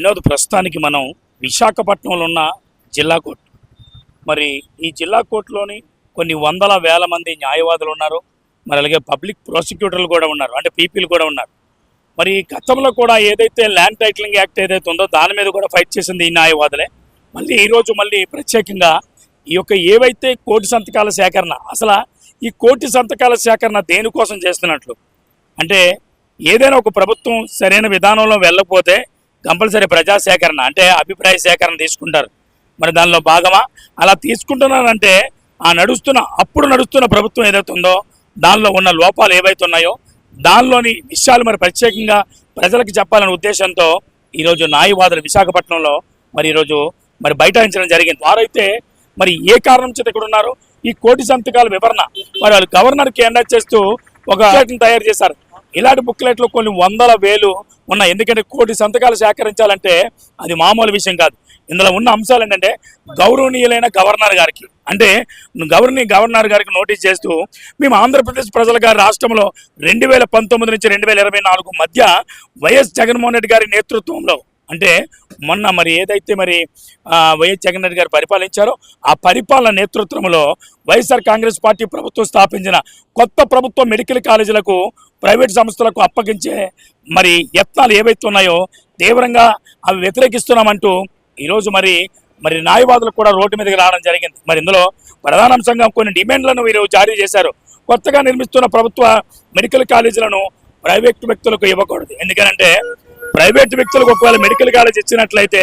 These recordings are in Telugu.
వినోద్ ప్రస్తుతానికి మనం విశాఖపట్నంలో ఉన్న జిల్లా కోర్టు. మరి ఈ జిల్లా కోర్టులోని కొన్ని వందల వేల మంది న్యాయవాదులు ఉన్నారు. మరి అలాగే పబ్లిక్ ప్రాసిక్యూటర్లు కూడా ఉన్నారు. అంటే పీపీలు కూడా ఉన్నారు. మరి గతంలో కూడా ఏదైతే ల్యాండ్ టైటిలింగ్ యాక్ట్ ఏదైతే ఉందో దాని మీద కూడా ఫైట్ చేసింది ఈ న్యాయవాదులే. మళ్ళీ ఈరోజు మళ్ళీ ప్రత్యేకంగా ఈ యొక్క ఏవైతే కోటి సంతకాల సేకరణ అసలు ఈ కోటి సంతకాల సేకరణ దేనికోసం చేస్తున్నట్లు? అంటే ఏదైనా ఒక ప్రభుత్వం సరైన విధానంలో వెళ్ళకపోతే కంపల్సరీ ప్రజా సేకరణ అంటే అభిప్రాయ సేకరణ తీసుకుంటారు. మరి దానిలో భాగమా? అలా తీసుకుంటున్నారంటే ఆ నడుస్తున్న అప్పుడు నడుస్తున్న ప్రభుత్వం ఏదైతే ఉందో దానిలో ఉన్న లోపాలు ఏవైతే ఉన్నాయో దానిలోని విషయాలు మరి ప్రత్యేకంగా ప్రజలకు చెప్పాలనే ఉద్దేశంతో ఈరోజు న్యాయవాదులు విశాఖపట్నంలో మరి ఈరోజు మరి బైఠాయించడం జరిగింది. వారైతే మరి ఏ కారణం చేత ఇక్కడ ఉన్నారు? ఈ కోటి సంతకాల వివరణ. మరి వాళ్ళు గవర్నర్కి ఎండర్ చేస్తూ ఒక తయారు చేశారు. ఇలాంటి బుక్లెట్లు కొన్ని వందల వేలు ఉన్నాయి. ఎందుకంటే కోటి సంతకాలు సేకరించాలంటే అది మామూలు విషయం కాదు. ఇందులో ఉన్న అంశాలు ఏంటంటే గౌరవనీయులైన గవర్నర్ గారికి అంటే గవర్నీ గవర్నర్ గారికి నోటీస్ చేస్తూ మేము ఆంధ్రప్రదేశ్ ప్రజల గారి రాష్ట్రంలో రెండు వేల పంతొమ్మిది నుంచి రెండు వేల ఇరవై నాలుగు మధ్య వైఎస్ జగన్మోహన్ రెడ్డి గారి నేతృత్వంలో అంటే మొన్న మరి ఏదైతే మరి వైఎస్ జగన్ రెడ్డి గారు పరిపాలించారో ఆ పరిపాలన నేతృత్వంలో వైఎస్ఆర్ కాంగ్రెస్ పార్టీ ప్రభుత్వం స్థాపించిన కొత్త ప్రభుత్వ మెడికల్ కాలేజీలకు ప్రైవేట్ సంస్థలకు అప్పగించే మరి యత్నాలు ఏవైతే ఉన్నాయో తీవ్రంగా అవి వ్యతిరేకిస్తున్నామంటూ ఈరోజు మరి మరి న్యాయవాదులు కూడా రోడ్డు మీదకి రావడం జరిగింది. మరి ఇందులో ప్రధానాంశంగా కొన్ని డిమాండ్లను వీరు జారీ చేశారు. కొత్తగా నిర్మిస్తున్న ప్రభుత్వ మెడికల్ కాలేజీలను ప్రైవేట్ వ్యక్తులకు ఇవ్వకూడదు. ఎందుకంటే ప్రైవేట్ వ్యక్తులకు ఒకవేళ మెడికల్ కాలేజ్ ఇచ్చినట్లయితే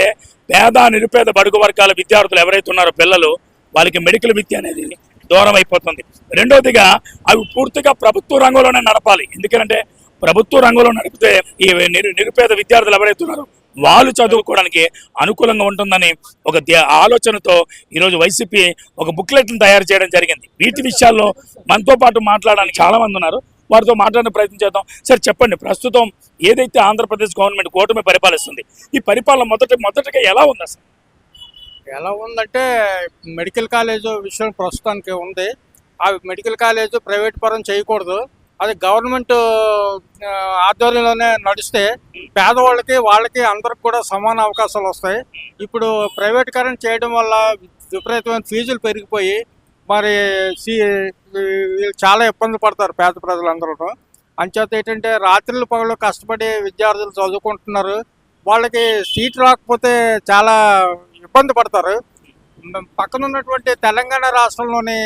పేద నిరుపేద బడుగు వర్గాల విద్యార్థులు ఎవరైతే ఉన్నారో పిల్లలు వాళ్ళకి మెడికల్ విద్య అనేది దూరం అయిపోతుంది. రెండోదిగా అవి పూర్తిగా ప్రభుత్వ రంగంలోనే నడపాలి. ఎందుకంటే ప్రభుత్వ రంగంలో నడిపితే ఈ నిరు నిరుపేద విద్యార్థులు ఎవరైతే ఉన్నారో వాళ్ళు చదువుకోవడానికి అనుకూలంగా ఉంటుందని ఒక ఆలోచనతో ఈరోజు వైసీపీ ఒక బుక్లెట్ని తయారు చేయడం జరిగింది. వీటి విషయాల్లో మనతో పాటు మాట్లాడడానికి చాలామంది ఉన్నారు. వారితో మాట్లాడే ప్రయత్నం చేద్దాం. సార్ చెప్పండి. ప్రస్తుతం ఏదైతే ఆంధ్రప్రదేశ్ గవర్నమెంట్ కూటమి పరిపాలిస్తుంది ఈ పరిపాలన మొదట మొదటగా ఎలా ఉంది అసలు ఎలా ఉందంటే మెడికల్ కాలేజ్ విషయం ప్రస్తుతానికి ఉంది. ఆ మెడికల్ కాలేజ్ ప్రైవేట్ పరం చేయకూడదు. అది గవర్నమెంట్ ఆధ్వర్యంలోనే నడిస్తే పేదవాళ్ళకి వాళ్ళకి అందరికి కూడా సమాన అవకాశాలు వస్తాయి. ఇప్పుడు ప్రైవేట్ కరెంట్ చేయడం వల్ల విపరీతమైన ఫీజులు పెరిగిపోయి మరి సీ వీళ్ళు చాలా ఇబ్బంది పడతారు పేద ప్రజలందరూ. అంచేత ఏంటంటే రాత్రులు పగలు కష్టపడి విద్యార్థులు చదువుకుంటున్నారు. వాళ్ళకి సీట్ రాకపోతే చాలా ఇబ్బంది పడతారు. పక్కన ఉన్నటువంటి తెలంగాణ రాష్ట్రంలోని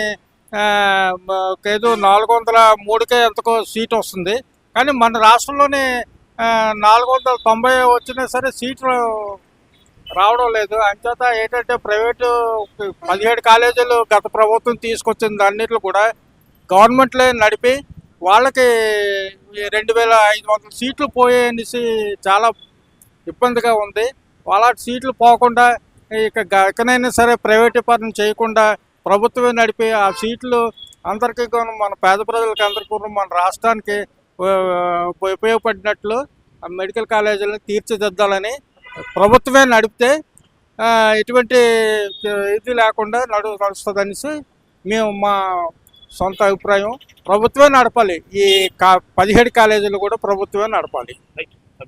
ఏదో నాలుగు వందల మూడుకే ఎంతకో సీట్ వస్తుంది. కానీ మన రాష్ట్రంలోని నాలుగు వందల తొంభై వచ్చినా సరే సీట్లు రావడం లేదు. అంచేత ఏంటంటే ప్రైవేటు పదిహేడు కాలేజీలు గత ప్రభుత్వం తీసుకొచ్చిన అన్నిట్లో కూడా గవర్నమెంట్లే నడిపి వాళ్ళకి రెండు వేల ఐదు వందల సీట్లు పోయేసి చాలా ఇబ్బందిగా ఉంది. అలాంటి సీట్లు పోకుండా ఇక ఎక్కనైనా ఎక్కడైనా సరే ప్రైవేటీకరణ చేయకుండా ప్రభుత్వమే నడిపి ఆ సీట్లు అందరికీ కూడా మన పేద ప్రజలకి అందరికీ మన రాష్ట్రానికి ఉపయోగపడినట్లు ఆ మెడికల్ కాలేజీలను తీర్చిదిద్దాలని ప్రభుత్వమే నడిపితే ఎటువంటి ఇది లేకుండా నడు నడుస్తుందనేసి మేము మా సొంత అభిప్రాయం. ప్రభుత్వమే నడపాలి. ఈ కా పదిహేడు కాలేజీలు కూడా ప్రభుత్వమే నడపాలి.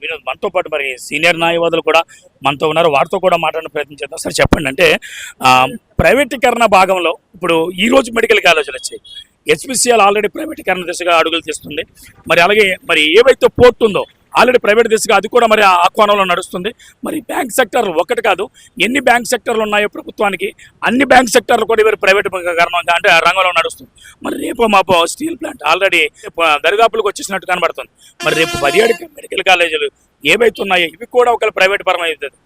వినోద్ మనతో పాటు మరి సీనియర్ న్యాయవాదులు కూడా మనతో ఉన్నారు. వారితో కూడా మాట్లాడిన ప్రయత్నం చేద్దాం. సార్ చెప్పండి అంటే ప్రైవేటీకరణ భాగంలో ఇప్పుడు ఈ రోజు మెడికల్ కాలేజీలు వచ్చాయి. హెచ్పిసిఎల్ ఆల్రెడీ ప్రైవేటీకరణ దిశగా అడుగులు తీస్తుంది. మరి అలాగే మరి ఏవైతే పోర్ట్ ఉందో ఆల్రెడీ ప్రైవేట్ దిశగా అది కూడా మరి ఆహ్వానంలో నడుస్తుంది. మరి బ్యాంక్ సెక్టర్ ఒకటి కాదు ఎన్ని బ్యాంక్ సెక్టర్లు ఉన్నాయో ప్రభుత్వానికి అన్ని బ్యాంక్ సెక్టర్లు కూడా ఇవి ప్రైవేట్ కారణంగా అంటే ఆ రంగంలో నడుస్తుంది. మరి రేపు మాపో స్టీల్ ప్లాంట్ ఆల్రెడీ దరిదాపులకు వచ్చేసినట్టు కనబడుతుంది. మరి రేపు పదిహేడు మెడికల్ కాలేజీలు ఏవైతే ఉన్నాయో ఇవి కూడా ఒక ప్రైవేట్ పరం అవుతుంది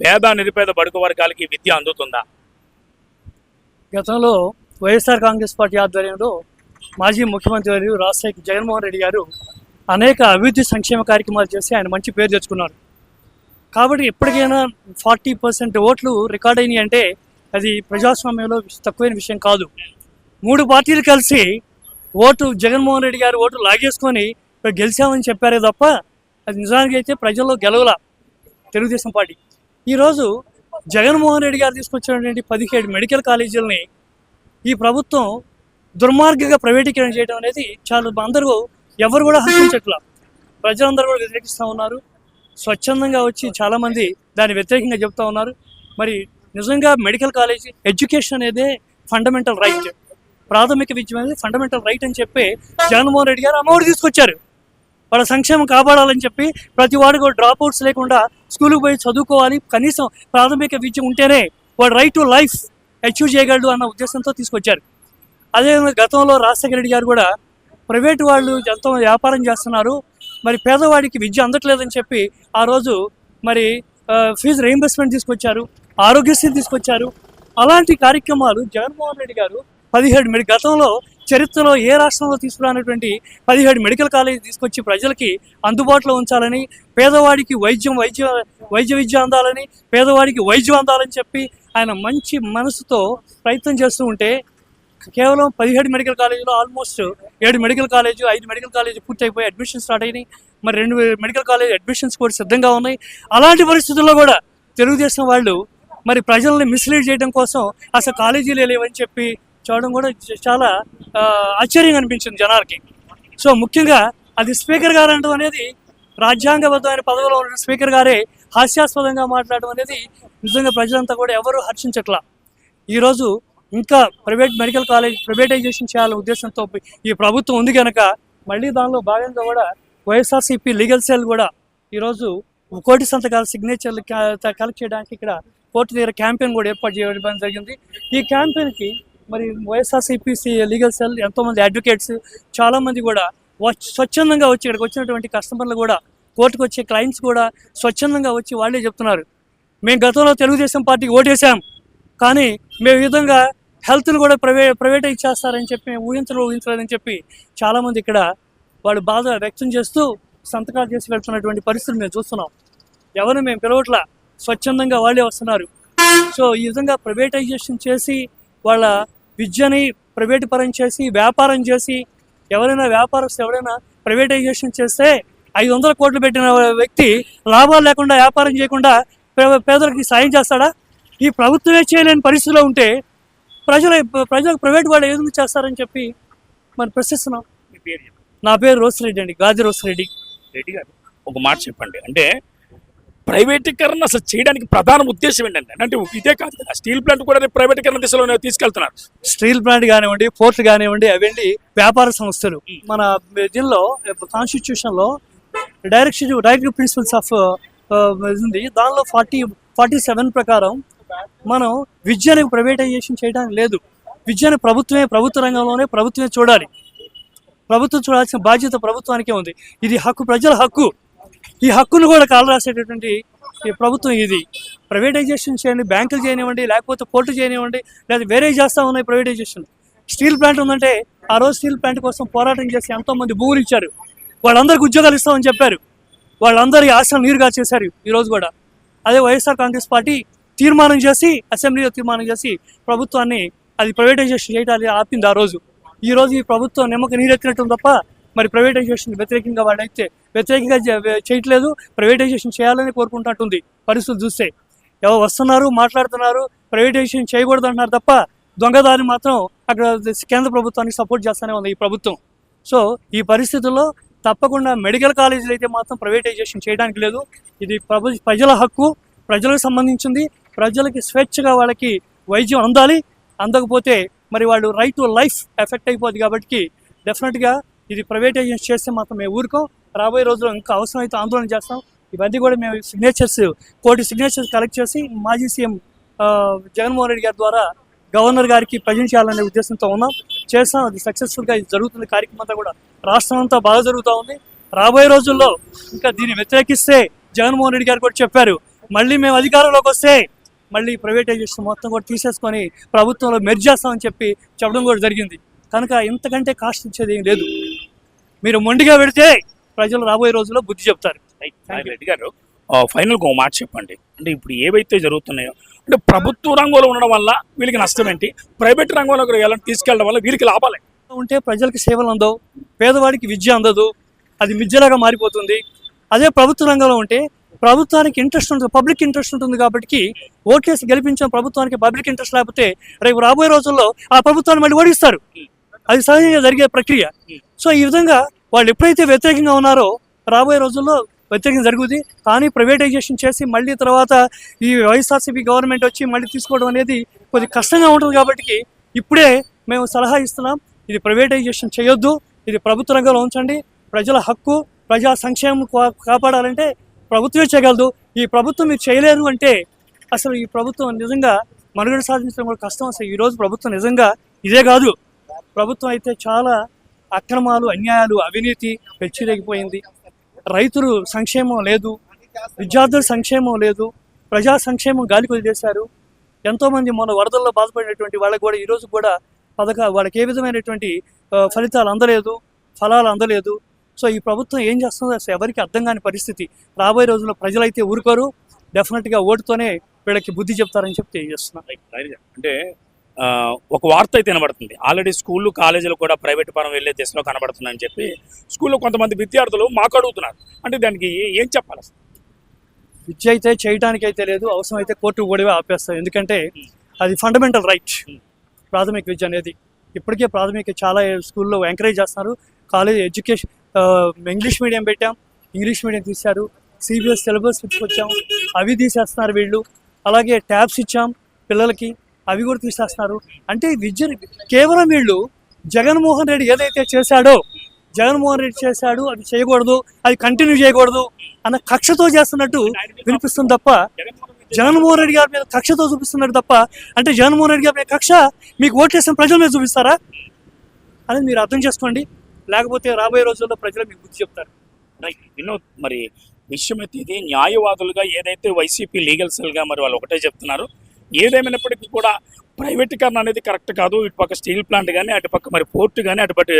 పేద నిరుపేద బడుగు వర్గాలకి విద్య అందుతుందా? గతంలో వైఎస్ఆర్ కాంగ్రెస్ పార్టీ ఆధ్వర్యంలో మాజీ ముఖ్యమంత్రి వర్యులు రాజశేఖర్ జగన్మోహన్ రెడ్డి గారు అనేక అభివృద్ధి సంక్షేమ కార్యక్రమాలు చేసి ఆయన మంచి పేరు తెచ్చుకున్నారు. కాబట్టి ఎప్పటికైనా ఫార్టీ పర్సెంట్ ఓట్లు రికార్డ్ అయినాయి అంటే అది ప్రజాస్వామ్యంలో తక్కువైన విషయం కాదు. మూడు పార్టీలు కలిసి ఓటు జగన్మోహన్ రెడ్డి గారు ఓటు లాగేసుకొని గెలిచామని చెప్పారే తప్ప అది నిజానికి అయితే ప్రజల్లో గెలవల తెలుగుదేశం పార్టీ. ఈరోజు జగన్మోహన్ రెడ్డి గారు తీసుకొచ్చినటువంటి పదిహేడు మెడికల్ కాలేజీలని ఈ ప్రభుత్వం దుర్మార్గంగా ప్రైవేటీకరణ చేయడం అనేది చాలా అందరూ ఎవరు కూడా హర్షించట్లా. ప్రజలందరూ కూడా వ్యతిరేకిస్తూ ఉన్నారు. స్వచ్ఛందంగా వచ్చి చాలామంది దాన్ని వ్యతిరేకంగా చెప్తా ఉన్నారు. మరి నిజంగా మెడికల్ కాలేజ్ ఎడ్యుకేషన్ అనేది ఫండమెంటల్ రైట్. ప్రాథమిక విద్య అనేది ఫండమెంటల్ రైట్ అని చెప్పి జగన్మోహన్ రెడ్డి గారు అమ్మఒడి తీసుకొచ్చారు. వాళ్ళ సంక్షేమం కాపాడాలని చెప్పి ప్రతి వాడు కూడా డ్రాప్ అవుట్స్ లేకుండా స్కూల్కి పోయి చదువుకోవాలి. కనీసం ప్రాథమిక విద్య ఉంటేనే వాడు రైట్ టు లైఫ్ అచీవ్ చేయగలడు అన్న ఉద్దేశంతో తీసుకొచ్చారు. అదేవిధంగా గతంలో రాజశేఖర రెడ్డి గారు కూడా ప్రైవేట్ వాళ్ళు ఎంతో వ్యాపారం చేస్తున్నారు. మరి పేదవాడికి విద్య అందట్లేదని చెప్పి ఆ రోజు మరి ఫీజు రీయింబర్స్మెంట్ తీసుకొచ్చారు ఆరోగ్యశ్రీ తీసుకొచ్చారు. అలాంటి కార్యక్రమాలు జగన్మోహన్ రెడ్డి గారు పదిహేడు మెడి గతంలో చరిత్రలో ఏ రాష్ట్రంలో తీసుకురానటువంటి పదిహేడు మెడికల్ కాలేజీ తీసుకొచ్చి ప్రజలకి అందుబాటులో ఉంచాలని పేదవాడికి వైద్యం వైద్య వైద్య విద్య అందాలని పేదవాడికి వైద్యం అందాలని చెప్పి ఆయన మంచి మనసుతో ప్రయత్నం చేస్తూ ఉంటే కేవలం పదిహేడు మెడికల్ కాలేజీలో ఆల్మోస్ట్ ఏడు మెడికల్ కాలేజ్ ఐదు మెడికల్ కాలేజ్ పూర్తయిపోయి అడ్మిషన్ స్టార్ట్ అయినాయి. మరి రెండు మెడికల్ కాలేజ్ అడ్మిషన్స్ కూడా సిద్ధంగా ఉన్నాయి. అలాంటి పరిస్థితుల్లో కూడా తెలుగుదేశం వాళ్ళు మరి ప్రజల్ని మిస్లీడ్ చేయడం కోసం అసలు కాలేజీలు లేవని చెప్పి చూడడం కూడా చాలా ఆశ్చర్యంగా అనిపించింది జనాలకి. సో ముఖ్యంగా అది స్పీకర్ గారు అనడం అనేది రాజ్యాంగబద్ధమైన పదవిలో ఉన్న స్పీకర్ గారే హాస్యాస్పదంగా మాట్లాడడం అనేది నిజంగా ప్రజలంతా కూడా ఎవరు హర్షించట్లా. ఈరోజు ఇంకా ప్రైవేట్ మెడికల్ కాలేజ్ ప్రైవేటైజేషన్ చేయాలనే ఉద్దేశంతో ఈ ప్రభుత్వం ఉంది కనుక మళ్ళీ దానిలో భాగంగా కూడా వైఎస్ఆర్సీపీ లీగల్ సెల్ కూడా ఈరోజు కోటి సంతకాల సిగ్నేచర్లు కలెక్ట్ చేయడానికి ఇక్కడ కోర్టు దగ్గర క్యాంపెయిన్ కూడా ఏర్పాటు చేయడం జరిగింది. ఈ క్యాంపెయిన్కి మరి వైఎస్ఆర్సీపీ లీగల్ సెల్ ఎంతోమంది అడ్వకేట్స్ చాలామంది కూడా స్వచ్ఛందంగా వచ్చి ఇక్కడికి వచ్చినటువంటి కస్టమర్లు కూడా కోర్టుకు వచ్చే క్లయింట్స్ కూడా స్వచ్ఛందంగా వచ్చి వాళ్ళే చెప్తున్నారు. మేము గతంలో తెలుగుదేశం పార్టీకి ఓటేసాం. కానీ మేము ఈ విధంగా హెల్త్ను కూడా ప్రైవే ప్రైవేటైజ్ చేస్తారని చెప్పి మేము ఊహించరు ఊహించలేదని చెప్పి చాలామంది ఇక్కడ వాళ్ళు బాధ వ్యక్తం చేస్తూ సంతకాలు చేసి వెళ్తున్నటువంటి పరిస్థితులు మేము చూస్తున్నాం. ఎవరు మేము పిలవట్ల? స్వచ్ఛందంగా వాళ్ళే వస్తున్నారు. సో ఈ విధంగా ప్రైవేటైజేషన్ చేసి వాళ్ళ విద్యని ప్రైవేట్ పరం చేసి వ్యాపారం చేసి ఎవరైనా వ్యాపారస్తు ఎవరైనా ప్రైవేటైజేషన్ చేస్తే ఐదు వందల కోట్లు పెట్టిన వ్యక్తి లాభాలు లేకుండా వ్యాపారం చేయకుండా పే- పేదలకు సాయం చేస్తాడా? ఈ ప్రభుత్వమే చేయలేని పరిస్థితిలో ఉంటే ప్రజల ప్రజలకు ప్రైవేట్ వాళ్ళు ఏదో చేస్తారని చెప్పి మనం ప్రశ్నిస్తున్నాం. నా పేరు రోసిరెడ్డి అండి గాది రోసిరెడ్డి. రెడ్డి గారు ఒక మాట చెప్పండి. అంటే ప్రైవేటీకరణ అసలు చేయడానికి ప్రధాన ఉద్దేశం ఏంటంటే అంటే ఇదే కాదు కదా స్టీల్ ప్లాంట్ కూడా ప్రైవేటీకరణ దిశలో తీసుకెళ్తున్నారు. స్టీల్ ప్లాంట్ కానివ్వండి పోర్ట్ కానివ్వండి అవండి వ్యాపార సంస్థలు. మన దీనిలో కాన్స్టిట్యూషన్లో డైరెక్షన్ డైరెక్ట్ ప్రిన్సిపల్స్ ఆఫ్ ఉంది. దానిలో ఫార్టీ ఫార్టీ సెవెన్ ప్రకారం మనం విద్యని ప్రైవేటైజేషన్ చేయడానికి లేదు. విద్యను ప్రభుత్వమే ప్రభుత్వ రంగంలోనే ప్రభుత్వమే చూడాలి. ప్రభుత్వం చూడాల్సిన బాధ్యత ప్రభుత్వానికే ఉంది. ఇది హక్కు ప్రజల హక్కు. ఈ హక్కును కూడా కాలరాసేటటువంటి ఈ ప్రభుత్వం ఇది. ప్రైవేటైజేషన్ చేయండి బ్యాంకులు చేయనివ్వండి లేకపోతే పోర్టు చేయనివ్వండి లేదా వేరే చేస్తా ఉన్నాయి ప్రైవేటైజేషన్. స్టీల్ ప్లాంట్ ఉందంటే ఆ రోజు స్టీల్ ప్లాంట్ కోసం పోరాటం చేసి ఎంతో మంది భూములు ఇచ్చారు వాళ్ళందరికీ ఉద్యోగాలు ఇస్తామని చెప్పారు. వాళ్ళందరి ఆశలు నీరుగా చేశారు ఈ రోజు కూడా. అదే వైఎస్ఆర్ కాంగ్రెస్ పార్టీ తీర్మానం చేసి అసెంబ్లీలో తీర్మానం చేసి ప్రభుత్వాన్ని అది ప్రైవేటైజేషన్ చేయడానికి ఆపింది ఆ రోజు. ఈ రోజు ఈ ప్రభుత్వం నిమ్మక నీరెత్తినట్టు తప్ప మరి ప్రైవేటైజేషన్ వ్యతిరేకంగా వాళ్ళైతే వ్యతిరేకంగా చేయట్లేదు ప్రైవేటైజేషన్ చేయాలని కోరుకుంటున్నట్టుంది పరిస్థితులు చూస్తే. ఎవరు వస్తున్నారు మాట్లాడుతున్నారు ప్రైవేటైజేషన్ చేయకూడదు అంటున్నారు తప్ప దొంగదారి మాత్రం అక్కడ కేంద్ర ప్రభుత్వానికి సపోర్ట్ చేస్తూనే ఉంది ఈ ప్రభుత్వం. సో ఈ పరిస్థితుల్లో తప్పకుండా మెడికల్ కాలేజీలు అయితే మాత్రం ప్రైవేటైజేషన్ చేయడానికి లేదు. ఇది ప్రభు ప్రజల హక్కు ప్రజలకు సంబంధించింది. ప్రజలకి స్వేచ్ఛగా వాళ్ళకి వైద్యం అందాలి. అందకపోతే మరి వాళ్ళు రైట్ టు లైఫ్ ఎఫెక్ట్ అయిపోద్ది కాబట్టి డెఫినెట్గా ఇది ప్రైవేటైజేషన్ చేస్తే మాత్రం మేము ఊరుకో. రాబోయే రోజుల్లో ఇంకా అవసరమైతే ఆందోళన చేస్తాం. ఇవన్నీ కూడా మేము సిగ్నేచర్స్ కోటి సిగ్నేచర్స్ కలెక్ట్ చేసి మాజీ సీఎం జగన్మోహన్ రెడ్డి గారి ద్వారా గవర్నర్ గారికి ప్రజెంట్ చేయాలనే ఉద్దేశంతో ఉన్నాం. చేస్తాం. అది సక్సెస్ఫుల్గా ఇది జరుగుతుంది కార్యక్రమం అంతా కూడా రాష్ట్రం అంతా బాగా జరుగుతూ ఉంది. రాబోయే రోజుల్లో ఇంకా దీన్ని వ్యతిరేకిస్తే జగన్మోహన్ రెడ్డి గారు కూడా చెప్పారు. మళ్ళీ మేము అధికారంలోకి వస్తే మళ్ళీ ప్రైవేటైజేషన్ మొత్తం కూడా తీసేసుకొని ప్రభుత్వంలో మెర్జ్ చేస్తామని చెప్పి చెప్పడం కూడా జరిగింది. కనుక ఇంతకంటే కాస్ట్ ఇచ్చేది ఏం లేదు. మీరు మొండిగా పెడితే ప్రజలు రాబోయే రోజుల్లో బుద్ధి చెప్తారు. రెడ్డి గారు ఫైనల్ ఒక మాట చెప్పండి. అంటే ఇప్పుడు ఏవైతే జరుగుతున్నాయో అంటే ప్రభుత్వ రంగంలో ఉండడం వల్ల వీళ్ళకి నష్టం ఏంటి? ప్రైవేట్ రంగంలోకి ఎలా తీసుకెళ్ళడం వల్ల వీళ్ళకి లాభాలే. ఉంటే ప్రజలకు సేవలు అందవు పేదవాడికి విద్య అందదు అది మిద్యలాగా మారిపోతుంది. అదే ప్రభుత్వ రంగంలో ఉంటే ప్రభుత్వానికి ఇంట్రెస్ట్ ఉంటుంది పబ్లిక్ ఇంట్రెస్ట్ ఉంటుంది కాబట్టి ఓట్లేసి గెలిపించిన ప్రభుత్వానికి పబ్లిక్ ఇంట్రెస్ట్ లేకపోతే రేపు రాబోయే రోజుల్లో ఆ ప్రభుత్వాన్ని మళ్ళీ ఓడిస్తారు. అది సహజంగా జరిగే ప్రక్రియ. సో ఈ విధంగా వాళ్ళు ఎప్పుడైతే వ్యతిరేకంగా ఉన్నారో రాబోయే రోజుల్లో వ్యతిరేకం జరుగుతుంది కానీ ప్రైవేటైజేషన్ చేసి మళ్ళీ తర్వాత ఈ వైఎస్ఆర్సీపీ గవర్నమెంట్ వచ్చి మళ్ళీ తీసుకోవడం అనేది కొద్ది కష్టంగా ఉంటుంది కాబట్టి ఇప్పుడే మేము సలహా ఇస్తున్నాం. ఇది ప్రైవేటైజేషన్ చేయొద్దు. ఇది ప్రభుత్వ రంగంలో ఉంచండి. ప్రజల హక్కు ప్రజా సంక్షేమం కాపాడాలంటే ప్రభుత్వమే చేయగలదు. ఈ ప్రభుత్వం మీరు చేయలేరు అంటే అసలు ఈ ప్రభుత్వం నిజంగా మనుగడ సాధించడం కూడా కష్టం. అసలు ఈరోజు ప్రభుత్వం నిజంగా ఇదే కాదు. ప్రభుత్వం అయితే చాలా అక్రమాలు అన్యాయాలు అవినీతి పెచ్చిరేగిపోయింది రైతులు సంక్షేమం లేదు. విద్యార్థుల సంక్షేమం లేదు. ప్రజా సంక్షేమం గాలికి వదిలేశారు ఎంతోమంది మన వరదల్లో బాధపడినటువంటి వాళ్ళకి కూడా ఈరోజు కూడా పథక వాళ్ళకి ఏ విధమైనటువంటి ఫలితాలు అందలేదు ఫలాలు అందలేదు. సో ఈ ప్రభుత్వం ఏం చేస్తుందో అసలు ఎవరికి అర్థం కాని పరిస్థితి. రాబోయే రోజుల్లో ప్రజలైతే ఊరుకోరు. డెఫినెట్గా ఓటుతోనే వీళ్ళకి బుద్ధి చెప్తారని చెప్పి తెలియజేస్తున్నాను. అంటే ఒక వార్త అయితే వినబడుతుంది. ఆల్రెడీ స్కూళ్ళు కాలేజీలు కూడా ప్రైవేట్ పరం వెళ్ళే దిశలో కనబడుతున్నాయని చెప్పి స్కూల్లో కొంతమంది విద్యార్థులు మాకు అడుగుతున్నారు. అంటే దానికి ఏ- చెప్పాలి అసలు? విద్య అయితే చేయడానికి అయితే లేదు అవసరం అయితే కోర్టు కూడా ఆపేస్తారు ఎందుకంటే అది ఫండమెంటల్ రైట్ ప్రాథమిక విద్య అనేది. ఇప్పటికే ప్రాథమిక చాలా స్కూల్లో ఎంకరేజ్ చేస్తున్నారు. కాలేజ్ ఎడ్యుకేషన్ ఇంగ్లీష్ మీడియం పెట్టాం. ఇంగ్లీష్ మీడియం తీశారు. సిబిఎస్ సిలబస్ తీసుకొచ్చాం. అవి తీసేస్తున్నారు వీళ్ళు. అలాగే ట్యాబ్స్ ఇచ్చాం పిల్లలకి. అవి కూడా తీసేస్తున్నారు. అంటే విద్య కేవలం వీళ్ళు జగన్మోహన్ రెడ్డి ఏదైతే చేశాడో జగన్మోహన్ రెడ్డి చేశాడు అది చేయకూడదు అది కంటిన్యూ చేయకూడదు అన్న కక్షతో చేస్తున్నట్టు వినిపిస్తుంది తప్ప జగన్మోహన్ రెడ్డి గారి మీద కక్షతో చూపిస్తున్నారు తప్ప అంటే జగన్మోహన్ రెడ్డి గారి కక్ష మీకు ఓట్లేసిన ప్రజల మీద చూపిస్తారా? అని మీరు అర్థం చేసుకోండి. లేకపోతే రాబోయే రోజుల్లో ప్రజలు మీకు బుద్ధి చెప్తారు. రైట్ వినోద్ మరి విషయం అయితే ఇది. న్యాయవాదులుగా ఏదైతే వైసీపీ లీగల్ సెల్గా మరి వాళ్ళు ఒకటే చెప్తున్నారు. ఏదేమైనప్పటికీ కూడా ప్రైవేటీకరణ అనేది కరెక్ట్ కాదు. ఇటుపక్క స్టీల్ ప్లాంట్ కానీ అటుపక్క మరి పోర్టు కానీ అటుపటి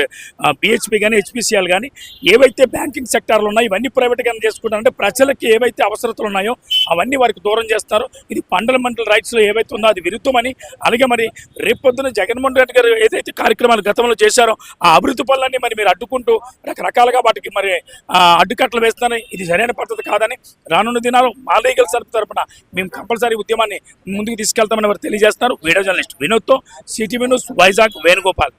బిహెచ్పి కానీ హెచ్పిసిఎల్ కానీ ఏవైతే బ్యాంకింగ్ సెక్టార్లు ఉన్నాయో ఇవన్నీ ప్రైవేటీకరణ చేసుకుంటారంటే ప్రజలకు ఏవైతే అవసరతలు ఉన్నాయో అవన్నీ వారికి దూరం చేస్తారు. ఇది ఫండమెంటల్ రైట్స్లో ఏవైతే ఉందో అది విరుద్ధమని అలాగే మరి రేపొద్దున జగన్మోహన్ రెడ్డి గారు ఏదైతే కార్యక్రమాలు గతంలో చేశారో ఆ అభివృద్ధి పనులన్నీ మరి మీరు అడ్డుకుంటూ రకరకాలుగా వాటికి మరి అడ్డుకట్టలు వేస్తారని ఇది సరైన పద్ధతి కాదని రానున్న దినాలు మా లీగల్ తరపున మేము కంపల్సరీ ఉద్యమాన్ని ముందుకు తీసుకెళ్తామని వారు తెలియజేస్తున్నారు. వీడియో જર્નલિસ્ટ વિનોદ તો સીટીવી ન્યૂઝ વાઇઝાક વેણગોપાલ